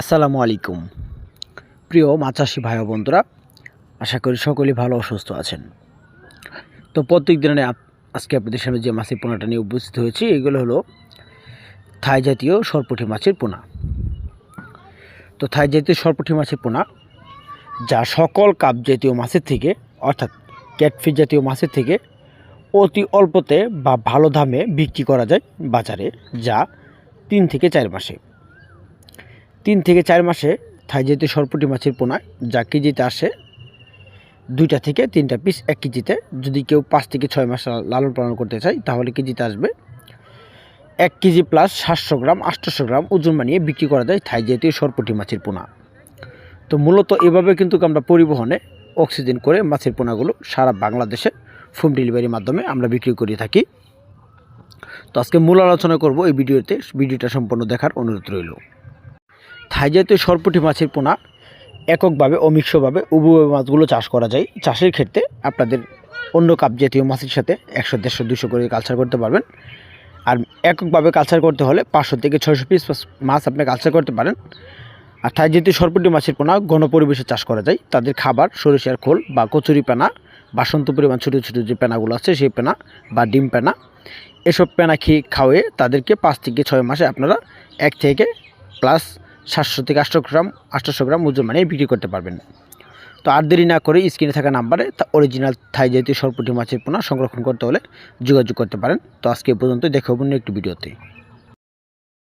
আসসালামু আলাইকুম। প্রিয় মাছ চাষি ভাই বন্ধুরা, আশা করি সকলেই ভালো সুস্থ আছেন। তো প্রত্যেক দিনে আজকে আপনাদের সামনে যে মাছের পোনাটা নিয়ে উপস্থিত হয়েছি, এগুলো হলো থাই জাতীয় সরপুঁটি মাছের পোনা। তো থাই জাতীয় সরপুঁটি মাছের পোনা, যা সকল কাপ জাতীয় মাছের থেকে, অর্থাৎ ক্যাটফিশ জাতীয় মাছের থেকে অতি অল্পতে বা ভালো দামে বিক্রি করা যায় বাজারে, যা তিন থেকে চার মাসে। তিন থেকে চার মাসে থাই জাতীয় সরপুটি মাছের পোনা যা কেজিতে আসে দুইটা থেকে তিনটা পিস এক কেজিতে। যদি কেউ পাঁচ থেকে ছয় মাস লালন পালন করতে চায়, তাহলে কেজিতে আসবে এক কেজি প্লাস সাতশো গ্রাম আটশোশো গ্রাম ওজন মানিয়ে বিক্রি করা যায় থাই জাতীয় সরপুটি মাছের পোনা। তো মূলত এভাবে কিন্তু আমরা পরিবহনে অক্সিজেন করে মাছের পোনাগুলো সারা বাংলাদেশে হোম ডেলিভারির মাধ্যমে আমরা বিক্রি করে থাকি। তো আজকে মূল আলোচনা করব এই ভিডিওতে। ভিডিওটা সম্পূর্ণ দেখার অনুরোধ রইল। থাই জাতীয় সরপুটি মাছের পোনা এককভাবে ও মিশ্রভাবে উভয় মাছগুলো চাষ করা যায়। চাষের ক্ষেত্রে আপনাদের অন্য কাপ জাতীয় মাছের সাথে একশো, দেড়শো দুশো করে কালচার করতে পারবেন। আর এককভাবে কালচার করতে হলে পাঁচশো থেকে ছয়শো পিস মাছ আপনি কালচার করতে পারেন। আর থাই জাতীয় সরপুটি মাছের পোনা গণপরিবেশে চাষ করা যায়। তাদের খাবার, সরিষার খোল বা কচুরি পেনা, বাসন্ত পরিমাণ ছোটো ছোটো যে পেনাগুলো আছে সেই পেনা বা ডিম পেনা, এসব পেনা খেয়ে খাওয়ে তাদেরকে পাঁচ থেকে ছয় মাসে আপনারা এক থেকে প্লাস সাতশো থেকে আটশো গ্রাম, আটশোশো গ্রাম ওজন মানে বিক্রি করতে পারবেন। তো আর দেরি না করে স্ক্রিনে থাকা নাম্বারে তা অরিজিনাল থাই জাতীয় সরপুটি মাছের পোনা সংরক্ষণ করতে হলে যোগাযোগ করতে পারেন। তো আজকে পর্যন্ত দেখে অন্য একটি ভিডিওতে।